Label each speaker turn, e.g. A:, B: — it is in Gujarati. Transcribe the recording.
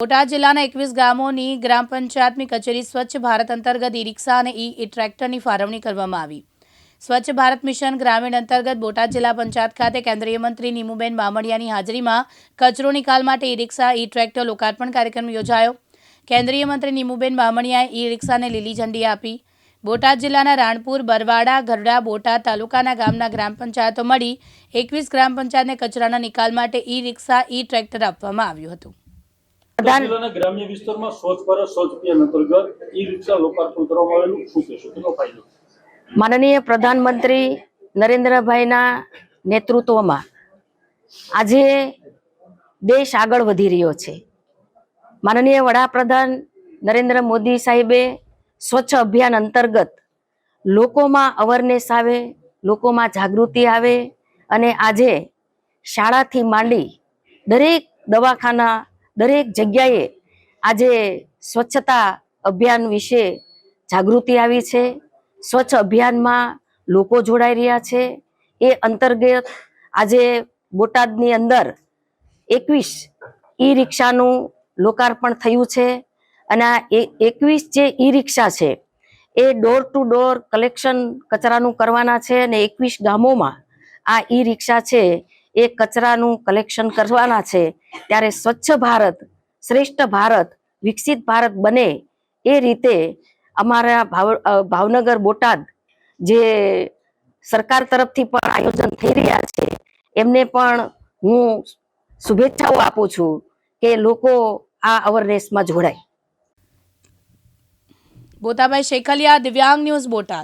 A: બોટાદ જિલ્લાના એકવીસ ગામોની ગ્રામ પંચાયતની કચેરી સ્વચ્છ ભારત અંતર્ગત ઈ રિક્ષા અને ઈ ટ્રેક્ટરની ફાળવણી કરવામાં આવી. સ્વચ્છ ભારત મિશન ગ્રામીણ અંતર્ગત બોટાદ જિલ્લા પંચાયત ખાતે કેન્દ્રીય મંત્રી નીમુબેન બામણિયાની હાજરીમાં કચરો નિકાલ માટે ઈ રિક્ષા ઈ ટ્રેક્ટર લોકાર્પણ કાર્યક્રમ યોજાયો. કેન્દ્રીય મંત્રી નીમુબેન બામણિયાએ ઈ રિક્ષાને લીલી ઝંડી આપી. બોટાદ જિલ્લાના રાણપુર, બરવાડા, ગરડા, બોટાદ તાલુકાના ગામના ગ્રામ પંચાયતો મળી એકવીસ ગ્રામ પંચાયતને કચરાના નિકાલ માટે ઈ રિક્ષા ઈ ટ્રેક્ટર આપવામાં આવ્યું હતું.
B: પ્રધાન
C: ગ્રામ્ય વિસ્તારમાં સ્વચ્છ ભારત સ્વચ્છ અભિયાન અંતર્ગત ઈ રિક્ષા લોકાર્પણ કરવામાં આવેલું. શું કહેશો તેનો ફાયદો?
B: માનનીય પ્રધાનમંત્રી નરેન્દ્રભાઈના નેતૃત્વમાં આજે દેશ આગળ વધી રહ્યો છે. માનનીય વડાપ્રધાન નરેન્દ્ર મોદી સાહેબે સ્વચ્છ અભિયાન અંતર્ગત લોકોમાં અવેરનેસ આવે લોકોમાં જાગૃતિ આવે અને આજે શાળાથી માંડી દરેક દવાખાના દરેક જગ્યાએ આજે સ્વચ્છતા અભિયાન વિશે જાગૃતિ આવી છે. સ્વચ્છ અભિયાનમાં લોકો જોડાઈ રહ્યા છે. એ અંતર્ગત આજે બોટાદની અંદર એકવીસ ઈ રિક્ષાનું લોકાર્પણ થયું છે અને આ એકવીસ જે ઈ રિક્ષા છે એ ડોર ટુ ડોર કલેક્શન કચરાનું કરવાના છે અને એકવીસ ગામોમાં આ ઈ રિક્ષા છે એ કચરાનું કલેક્શન કરવાના છે, ત્યારે સ્વચ્છ ભારત, શ્રેષ્ઠ ભારત, વિકસિત ભારત બને એ રીતે અમારા ભાવ ભાવનગર બોટાદ જે સરકાર તરફથી પણ આયોજન થઈ રહ્યા છે, એમને પણ હું શુભેચ્છાઓ આપું છું કે લોકો આ અવેરનેસમાં જોડાય.
A: બોતાભાઈ શેખલિયા, દિવ્યાંગ ન્યૂઝ બોટાદ.